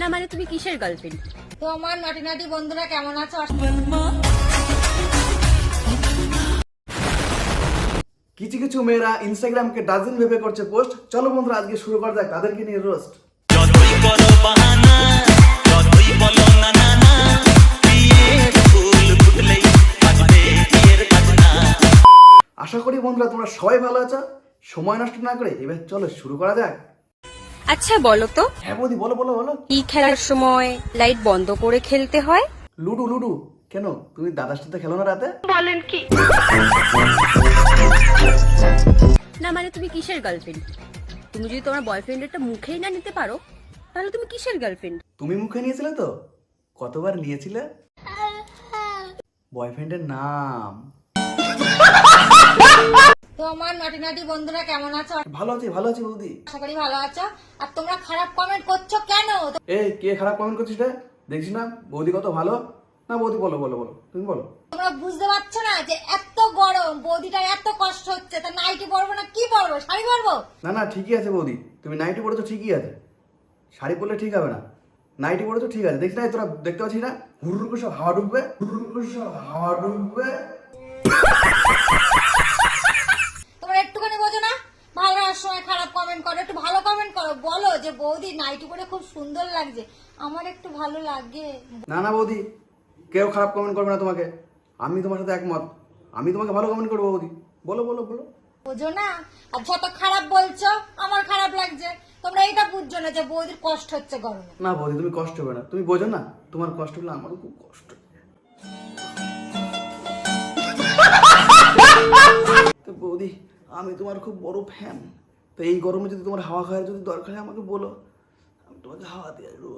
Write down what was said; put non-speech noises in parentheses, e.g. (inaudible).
না মানে তুমি কিসের গার্লফ্রেন্ড তো আমার নাটি নাটি বন্ধুরা কেমন আছো? কিছু কিছু মেয়েরা ইনস্টাগ্রামকে ডাজেন ভেবে করছে পোস্ট চলো বন্ধুরা আজকে শুরু করা যাক। তাদেরকে নিয়ে রোস্ট আশা করি বন্ধুরা তোমরা সবাই ভালো আছো। সময় নষ্ট না করে এবার চলো শুরু করা যাক। আচ্ছা বলো তো। হ্যাঁ বৌদি বলো বলো বলো। কি খেলার সময় লাইট বন্ধ করে খেলতে হয়? Ludo ludo. কেন? তুমি দাদার সাথে খেলো না রাতে? বলেন কি? না মানে তুমি কিসের গার্লফ্রেন্ড তুমি যদি তোমার বয়ফ্রেন্ডেরটা মুখেই না নিতে পারো তাহলে তুমি কিসের গার্লফ্রেন্ড তুমি মুখে নিয়েছিলে তো? কতবার নিয়েছিলে? বয়ফ্রেন্ডের নাম। (laughs) তো আমার নাটি নাটি বন্ধুরা কেমন আছো? ভালো আছি ভালো আছি বৌদি। আশা করি ভালো আছো। আর তোমরা খারাপ কমেন্ট করছ কেন? এ কে খারাপ কমেন্ট করছিস রে? দেখছিস না বৌদি কত ভালো? না বৌদি বলো বলো বলো তুমি বলো। তোমরা বুঝতে পারছ না যে এত গরম বৌদিটার এত কষ্ট হচ্ছে তা নাইটি পরবো না কি পরবো শাড়ি পরবো? না না ঠিকই আছে বৌদি তুমি নাইটি পরে তো ঠিকই আছে। শাড়ি পরলে ঠিক হবে না। নাইটি পরে তো ঠিক আছে। দেখছি না তোরা দেখতে পাচ্ছিস না হুড় করে সব হাওয়া ঢুকবে হুড় করে সব হাওয়া ঢুকবে তোমরা একটুখানি বোঝো না ভালো হওয়ার সময় খারাপ কমেন্ট করো একটু ভালো কমেন্ট করো বলো যে বৌদি নাইটি পরে খুব সুন্দর লাগছে। আমার একটু ভালো লাগে। না না বৌদি কেউ খারাপ কমেন্ট করবে না তোমাকে। আমি তোমার সাথে একমত। আমি তোমাকে ভালো কমেন্ট করব বৌদি। বলো বলো বলো। বোঝো না? আর যত খারাপ বলছো আমার খারাপ লাগছে। তোমরা এটা বুঝছ না যে বৌদির কষ্ট হচ্ছে গরমে। না বৌদি তুমি কষ্ট হবে না। তুমি বোঝো না? তোমার কষ্ট হলে আমারও খুব কষ্ট। (laughs) তো বৌদি আমি তোমার খুব বড় ফ্যান তো এই গরমে যদি তোমার হাওয়া খাওয়ার যদি দরকার হয় আমাকে বলো। আমি তোমাকে হাওয়া দিয়ে দেবো